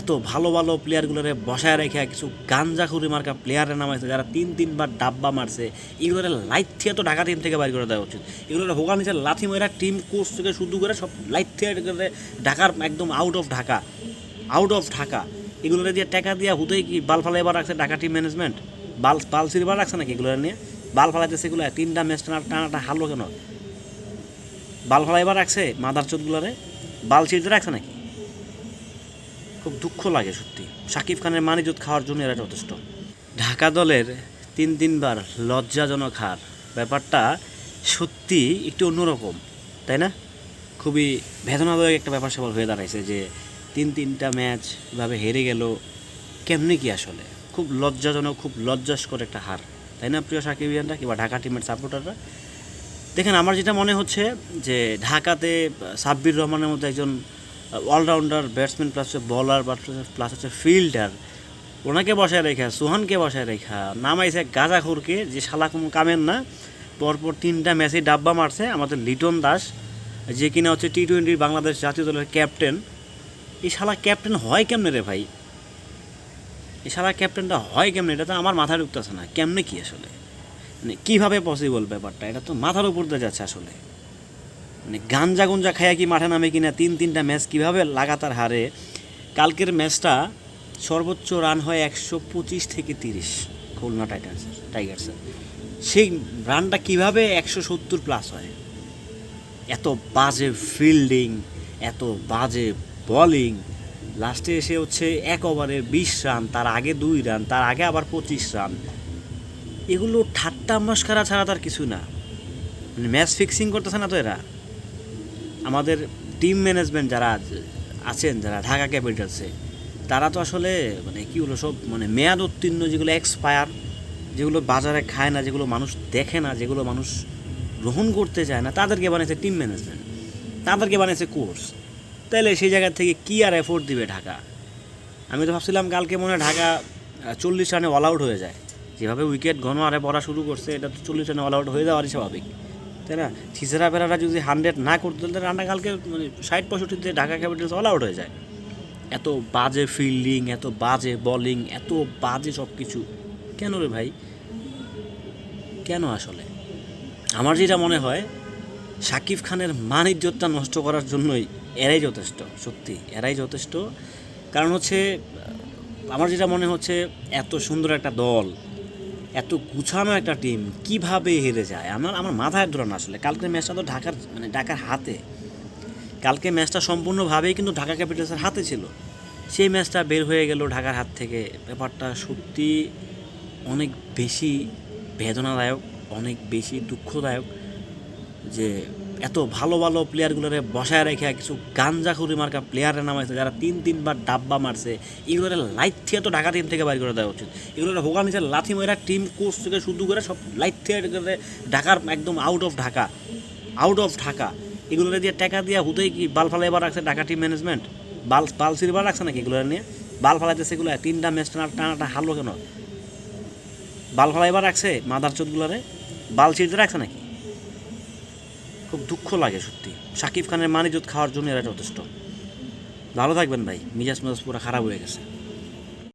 এত ভালো ভালো প্লেয়ারগুলোরে বসায় রেখে কিছু গাঞ্জাখুরি মার্কা প্লেয়ারের নামাইছে, যারা তিন তিনবার ডাব্বা মারছে, এগুলোর লাইট থেকে তো ঢাকা টিম থেকে বাইর করে দেওয়া উচিত। এগুলোর হোগা নিচে লাথি মেরা টিম কোচ থেকে শুরু করে সব লাইট এগুলোরে ঢাকার একদম out of Dhaka out of Dhaka. এগুলোরে দিয়ে টাকা দিয়ে হুতেই কি বাল ফালা এবার রাখছে ঢাকা টিম ম্যানেজমেন্ট বাল বাল সিলভার রাখছে নাকি এগুলো নিয়ে? বাল ফালাইতে সেগুলো তিনটা ম্যাচ টানা টানাটা হারলো কেন? বাল ফালাইবার রাখছে মাদার চোদগুলোরে বাল ছিঁড়তে রাখছে নাকি? খুব দুঃখ লাগে সত্যি। শাকিব খানের মানিজত খাওয়ার জন্য এরা যথেষ্ট। ঢাকা দলের তিন তিনবার লজ্জাজনক হার। ব্যাপারটা সত্যি একটু অন্যরকম, তাই না? খুবই বেদনাদায়ক একটা ব্যাপার স্যাপার হয়ে দাঁড়াইছে যে তিন তিনটা ম্যাচ এভাবে হেরে গেল কেমনি কি আসলে? খুব লজ্জাজনক, খুব লজ্জাস্কর একটা হার, তাই না প্রিয় সাকিবিয়ানরা কিংবা ঢাকা টিমের সাপোর্টাররা? দেখেন, আমার যেটা মনে হচ্ছে যে ঢাকাতে সাব্বির রহমানের মতো একজন অলরাউন্ডার, ব্যাটসম্যান প্লাস হচ্ছে বলার প্লাস হচ্ছে ফিল্ডার ওনাকে বসায় রেখা, সোহানকে বসায় রেখা। নামাইছে গাজাখোরকে যে শালা কামের না। পরপর তিনটা ম্যাচে ডাব্বা মারছে আমাদের লিটন দাস, যে কিনা হচ্ছে টি টোয়েন্টির বাংলাদেশ জাতীয় দলের ক্যাপ্টেন এই শালা ক্যাপ্টেন হয় কেমনে রে ভাই? এই শালা ক্যাপ্টেনটা হয় কেমনে? এটা তো আমার মাথায় ঢুকতেছে না। কেমনে কি আসলে? মানে কীভাবে পসিবল ব্যাপারটা? এটা তো মাথার উপর দিয়ে যাচ্ছে আসলে। মানে গাঞ্জা গুঞ্জা খাইয়া কি মাঠে নামে কিনা তিন তিনটা ম্যাচ কীভাবে লাগাতার হারে? কালকের ম্যাচটা সর্বোচ্চ রান হয় একশো পঁচিশ থেকে তিরিশ খুলনা টাইটান্স টাইগার্সের। সেই রানটা কীভাবে একশো সত্তর প্লাস হয়? এত বাজে ফিল্ডিং এত বাজে বলিং লাস্টে এসে হচ্ছে এক ওভারে বিশ রান, তার আগে দুই রান, তার আগে আবার পঁচিশ রান। এগুলো ঠাট্টা মস্কারা ছাড়া তার কিছু না। মানে ম্যাচ ফিক্সিং করতেছে না তো এরা? আমাদের টিম ম্যানেজমেন্ট যারা আছেন, যারা ঢাকা ক্যাপিটালসে তারা তো আসলে মানে কী হলো সব মানে মেয়াদ উত্তীর্ণ যেগুলো এক্সপায়ার যেগুলো বাজারে খায় না, যেগুলো মানুষ দেখে না, যেগুলো মানুষ গ্রহণ করতে চায় না, তাদেরকে বানিয়েছে টিম ম্যানেজমেন্ট তাদেরকে বানিয়েছে কোর্স তাহলে সেই জায়গা থেকে কি আর এফোর্ট দিবে ঢাকা? আমি তো ভাবছিলাম কালকে মনে হয় ঢাকা চল্লিশ রানে অল আউট হয়ে যায়। যেভাবে উইকেট ঘন আরে পড়া শুরু করছে, এটা তো চল্লিশ রানে অল আউট হয়ে যাওয়ারই স্বাভাবিক। তাই না থিসেরা পেরারা যদি হান্ড্রেড না করতে, তাহলে রানটা কালকে মানে ষাট পঁয়ষট্টিতে ঢাকা ক্যাপিটালস অল আউট হয়ে যায়। এত বাজে ফিল্ডিং এত বাজে বোলিং এত বাজে সব কিছু কেন রে ভাই? কেন আসলে? আমার যেটা মনে হয় শাকিব খানের মান ইজ্জতটা নষ্ট করার জন্যই এরাই যথেষ্ট, সত্যি, এরাই যথেষ্ট। কারণ হচ্ছে, আমার যেটা মনে হচ্ছে, এত সুন্দর একটা দল এত গুছানো একটা টিম কীভাবে হেরে যায়? আমার আমার মাথায় ধরে না আসলে। কালকের ম্যাচটা তো ঢাকার মানে ঢাকার হাতে। কালকে ম্যাচটা সম্পূর্ণভাবেই কিন্তু ঢাকা ক্যাপিটালসের হাতে ছিল। সেই ম্যাচটা বের হয়ে গেল ঢাকার হাত থেকে। ব্যাপারটা সত্যি অনেক বেশি বেদনাদায়ক, অনেক বেশি দুঃখদায়ক যে এত ভালো ভালো প্লেয়ারগুলোরে বসায় রেখে কিছু গাঞ্জা গাঞ্জাখুরি মার্কা প্লেয়ারের নামাইছে, যারা তিন তিনবার ডাব্বা মারছে, এগুলোর লাইট থেকে তো ঢাকা টিম থেকে বাইর করে দেওয়া উচিত। এগুলোর হোগা নিচে লাথি মেরা টিম কোচ থেকে শুরু করে সব লাইট থেকে ঢাকার একদম out of Dhaka out of Dhaka. এগুলোরে দিয়ে টাকা দিয়ে হুতেই কি বাল ফালা এবার রাখছে ঢাকা টিম ম্যানেজমেন্ট বাল বাল সিলভার রাখছে নাকি এগুলো নিয়ে? বাল ফালাইতে সেগুলো তিনটা ম্যাচ টানা, টানাটা হারলো কেন? বাল ফালা এবার রাখছে মাদার চোদগুলোরে বাল ছিঁড়তে রাখছে নাকি? খুব দুঃখ লাগে সত্যি। শাকিব খানের মানিজুত খাওয়ার জন্য এরা যথেষ্ট। ভালো থাকবেন ভাই, মিজাজ মিজাজ পুরো খারাপ হয়ে গেছে।